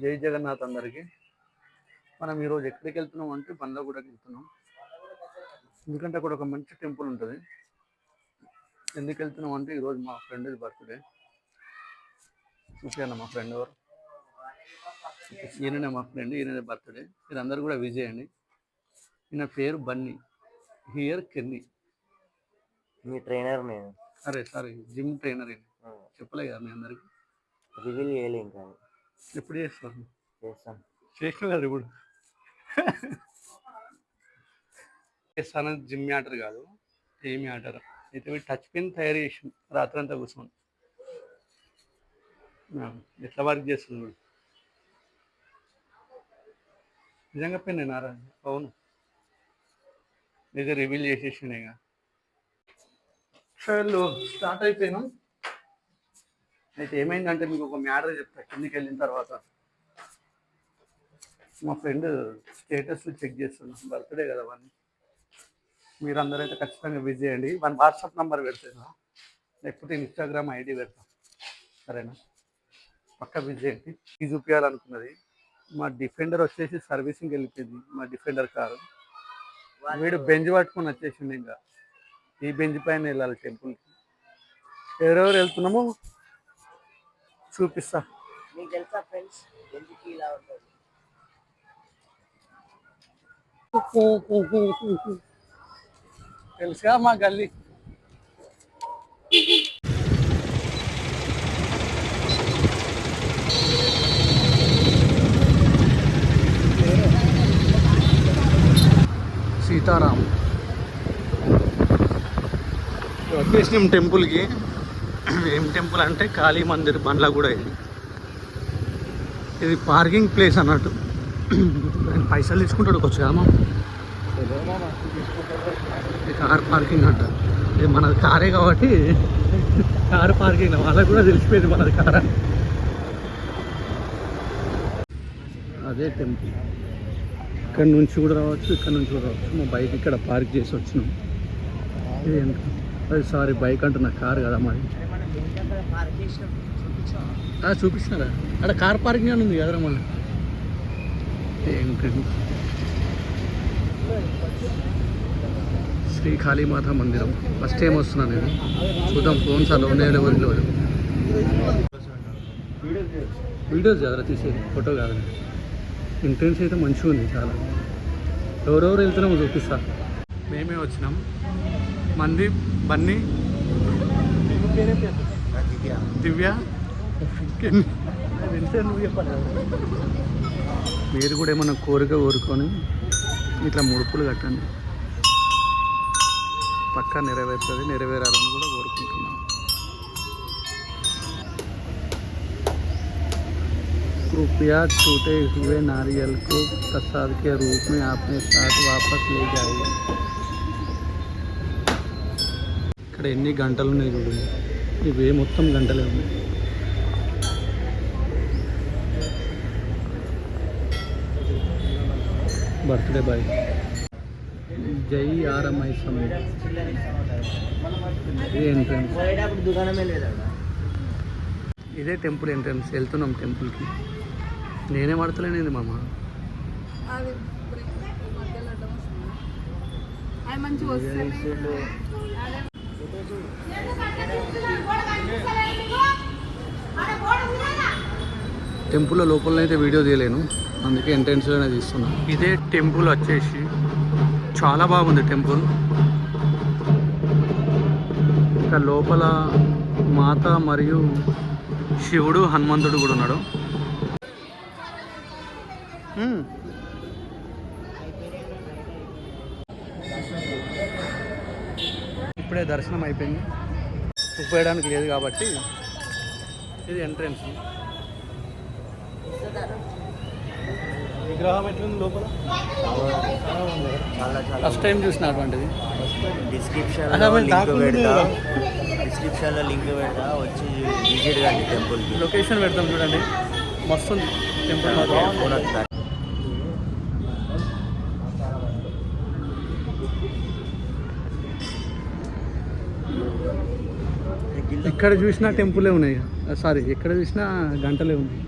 జై జగన్నాథ్ అందరికీ. మనం ఈరోజు ఎక్కడికి వెళ్తున్నాం అంటే బండ్లగూడకి వెళ్తున్నాం. ఎందుకంటే అక్కడ ఒక మంచి టెంపుల్ ఉంటుంది. ఎందుకు వెళ్తున్నాం అంటే ఈరోజు మా ఫ్రెండ్ బర్త్డే చూసాను మా ఫ్రెండ్ ఎవరు? ఈయననే మా ఫ్రెండ్ ఈయననే బర్త్డే మీరు అందరు కూడా విజయ్ అండి ఈయన పేరు Bunny. Here Kenny. Me trainer నేను. అరే సారీ జిమ్ ట్రైనర్ చెప్పలే కదా మీ అందరికి. రివీల్ చేయలే ఇంకా. ఎప్పుడు చేస్తారు చేస్తాం చేసిన కదా ఇప్పుడు చేస్తాను జిమ్ మ్యాటర్ కాదు. ఏ మ్యాటర్ అయితే వీడు టచ్ పెన్ తయారు చేసి రాత్రి అంతా కూర్చోండి. ఎట్లా వర్క్ చేస్తుంది వీడు? నిజంగా పెన్ నారా? అవును. నిజం రివీల్ సరే స్టార్ట్ అయిపోయినాం? అయితే ఏమైందంటే మీకు ఒక మ్యాటర్ చెప్తా కిందికి వెళ్ళిన తర్వాత. మా ఫ్రెండ్ స్టేటస్ చెక్ చేస్తున్నాం బర్త్డే కదా వాడిని మీరు అందరూ అయితే ఖచ్చితంగా విజ్ చేయండి. వన్ వాట్సాప్ నంబర్ పెడతాను. లేకపోతే ఇన్స్టాగ్రామ్ ఐడి పెడతాం సరేనా? పక్క విజ్ చేయండి. ఇది చూపించాలనుకున్నది మా డిఫెండర్ వచ్చేసి సర్వీసింగ్ వెళ్ళిపోయింది. మా డిఫెండర్ కారు. వీడు బెంజ్ పట్టుకొని వచ్చేసింది ఇంకా. ఈ బెంచ్ పైన వెళ్ళాలి టెంపుల్కి. ఎవరెవరు వెళ్తున్నామో? చూపిస్తా. మీకు తెలుసా ఫ్రెండ్స్? ఎందుకు ఇలా ఉంటుంది? తెలుసుగా మా గల్లీ? సీతారాం. వచ్చేసినాం టెంపుల్కి. ఏం టెంపుల్ అంటే కాళీ మందిర్ బండ్ల కూడా ఇది. ఇది పార్కింగ్ ప్లేస్ అన్నట్టు. ఆయన పైసలు తీసుకుంటాడు కొంచెం కదా ఇది కార్ పార్కింగ్ అంట. ఇది మనది కారే కాబట్టి కార్ పార్కింగ్. వాళ్ళకి కూడా తెలిసిపోయింది మనది కార్ అదే టెంపుల్. ఇక్కడ నుంచి కూడా రావచ్చు ఇక్కడ నుంచి కూడా రావచ్చు. మా బైక్ ఇక్కడ పార్క్ చేసి వచ్చినాం. ఇది అది సారీ బైక్ అంటున్నా కార్ కదా మరి ఆ, చూపిస్తున్నారా? అక్కడ కార్ పార్కింగ్ అని ఉంది కదరా మళ్ళీ శ్రీ కాళీమాత మందిరం. ఫస్ట్ టైం వస్తున్నాను నేను. చూద్దాం ఫోన్స్ అలా ఉన్నాయో లేవో వీడియోస్ కదరా తీసేది. ఫోటో కాదు ఎంట్రెన్స్ అయితే మంచిగా ఉంది చాలా. ఎవరెవరు వెళ్తున్నామో చూపిస్తా. మేమే వచ్చినాం. మంది బన్నీ. దివ్య కెన్ని. అది తెలిసే నువ్వు చెప్పాలి కదా. మీరు కూడా ఏమన్నా కోరిక కోరుకొని ఇట్లా ముడుపులు కట్టండి పక్కా నెరవేరుతుంది నెరవేరాలని కూడా కోరుకుంటున్నాను कृपया टूटे हुए नारियल को प्रसाद के रूप में अपने साथ वापस ले जाइए ఇక్కడ ఎన్ని గంటలు ఉన్నాయి చూడండి ఇవే మొత్తం గంటలే ఉన్నాయి. Birthday boy. జై ఆర్ఎంఐ సమయం ఇది ఎంట్రన్స్ టెంపుల్ ఎంట్రన్స్ వెళ్తున్నాం టెంపుల్కి నేనే పడతలేనేది మామ? మంచిగా టెంపుల్ లోపల అయితే వీడియో తీయలేను. అందుకే ఎంట్రన్స్లోనే తీస్తున్నా. ఇదే టెంపుల్ వచ్చేసి. చాలా బాగుంది టెంపుల్. ఇంకా లోపల మాత మరియు శివుడు హనుమంతుడు కూడా ఉన్నాడు. ఇప్పుడే దర్శనం అయిపోయింది. ఉపయోగడానికి లేదు కాబట్టి ఇది ఎంట్రన్స్ విగ్రహం ఎట్లుంది లోపల? ఫస్ట్ టైం చూసిన అటువంటిది డిస్క్రిప్షన్ అలా మరి లింక్ పెడతా. వచ్చి విజిట్ కండి టెంపుల్ లొకేషన్ పెడతాం చూడండి. మస్తు ఉంది టెంపుల్ మాత్రం. ఫోన్ వస్తా ఎక్కడ చూసినా టెంపులే ఉన్నాయి. సారీ ఎక్కడ చూసినా గంటలే ఉన్నాయి.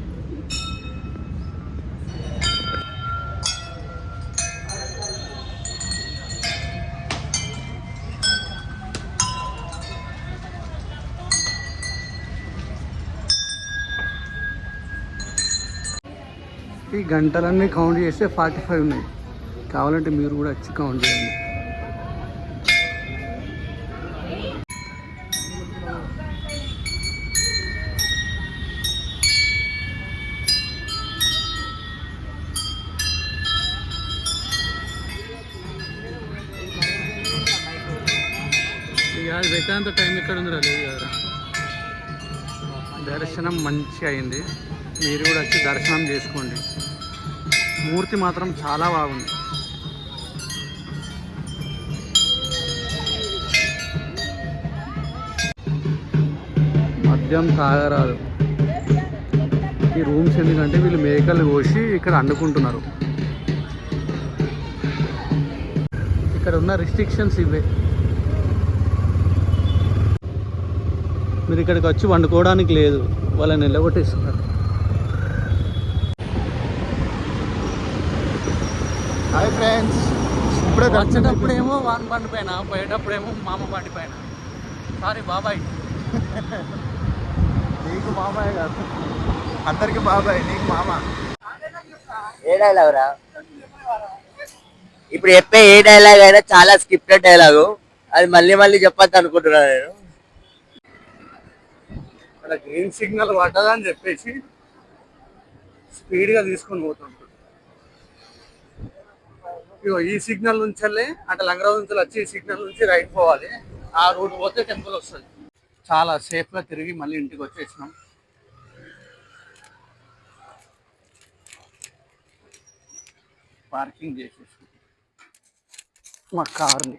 ఈ గంటలన్నీ కౌంట్ చేస్తే ఫార్టీ ఫైవ్ ఉన్నాయి. కావాలంటే మీరు కూడా వచ్చి కౌంట్ చేయండి. ఇక అది పెట్టేంత టైం ఇక్కడ ఉందిరా లేదు కదా దర్శనం మంచిగా అయింది. మీరు కూడా వచ్చి దర్శనం చేసుకోండి. మూర్తి మాత్రం చాలా బాగుంది. మద్యం తాగరాదు. ఈ రూమ్స్ ఎందుకంటే వీళ్ళు మేకలు కోసి ఇక్కడ అండుకుంటున్నారు ఇక్కడ ఉన్న రిస్ట్రిక్షన్స్ ఇవే. మీరు ఇక్కడికి వచ్చి వండుకోవడానికి లేదు. వాళ్ళని నిలగొట్టేస్తున్నారు హాయ్ ఫ్రెండ్స్ ఇప్పుడే వచ్చేటప్పుడేమో వాన్ బండి పైన పోయేటప్పుడేమో మామ బండి పైన సారీ బాబాయ్. నీకు మామయ్య కాదు. అందరికి బాబాయ్ నీకు మామ. ఏ డైలాగ్ రా? ఇప్పుడు చెప్పే ఏ డైలాగ్ అయినా చాలా స్క్రిప్టెడ్ డైలాగు అది మళ్ళీ మళ్ళీ చెప్పొద్దు అనుకుంటున్నా నేను. అలా గ్రీన్ సిగ్నల్ పడ్డదని చెప్పేసి స్పీడ్గా తీసుకొని పోతుంటాడు ఇగో ఈ సిగ్నల్ నుంచి వెళ్ళి అంటే లంగరావు నుంచి వచ్చి ఈ సిగ్నల్ నుంచి రైట్ పోవాలి. ఆ రూట్ పోతే టెంపుల్ వస్తుంది. చాలా సేఫ్గా తిరిగి మళ్ళీ ఇంటికి వచ్చేసినాం. పార్కింగ్ చేసేసి మా కార్ని